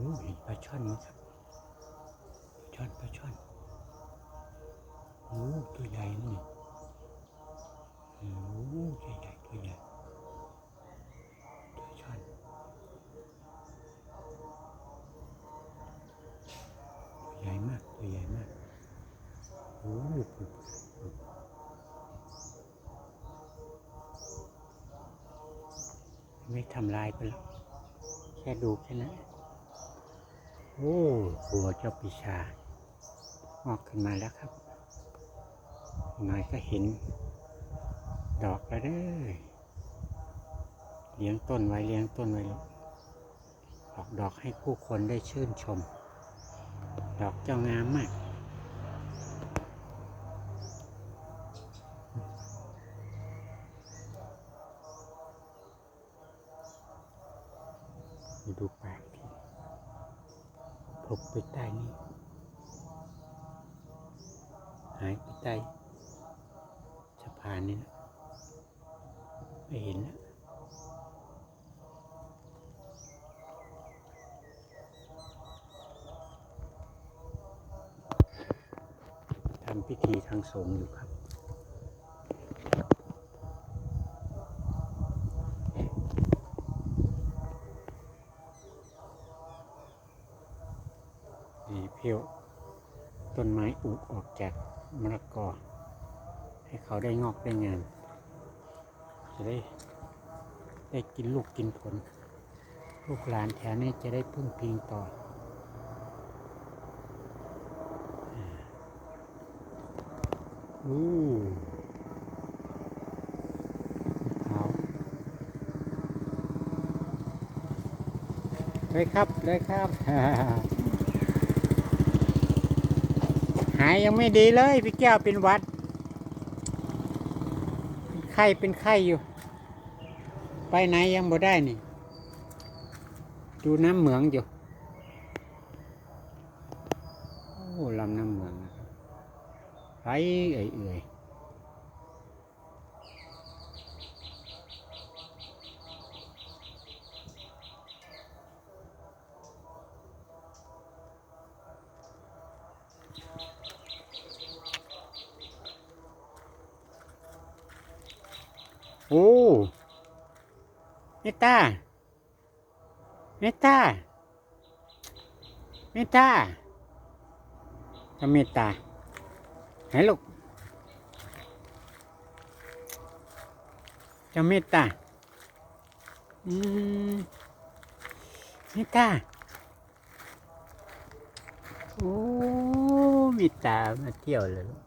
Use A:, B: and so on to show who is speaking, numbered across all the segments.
A: อ้เห็นปลาช่อนไหมครับปลาช่อนปลาช่อนโอ้ตัวใหญ่นี่โอ้ตัวใหญ่ตัวใหญ่ตัวช่อนตัวใหญ่มากตัวใหญ่มากโอ้ปุ๊บปุ๊บไม่ทำลายไปหรอกแค่ดูแค่นั้น โอ้หัวเจ้าปีชางอกขึ้นมาแล้วครับ หน่อยก็เห็น ดอกแล้วเด้อเลี้ยงต้นไว้เลี้ยงต้นไว้ลูกออกดอกให้ผู้คนได้ชื่นชม ดอกเจ้างามมากดูแปลก ทีพบไปใต้นี่หายไปใต้สะพานนี่นะไม่เห็นแล้วทำพิธีทางสงฆ์อยู่ครับ นี่ เพียวต้นไม้อุออกจากมะละกอ ให้เขาได้งอกได้งามจะได้ได้กินลูกกินผล ลูกหลานแถวนี้จะได้พึ่งพิงต่ออ่าอู้ขาวเลยครับเลยครับ หายยังไม่ดีเลยพี่แก้วเป็นวัด เป็นไข้เป็นไข้อยู่ ไปไหนยังบ่ได้นี่ ดูน้ำเหมืองอยู่ โอ้ลำน้ำเหมืองนะครับไรเอ่ยเอ่ย โอ้เมตตาเมตตาเมตตาจะเมตตาไหนลูกจะเมตตาอืมเมตตาโอ้เมตตามาเที่ยวเลยลูก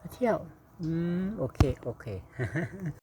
A: มาเที่ยว อืม โอเค โอเค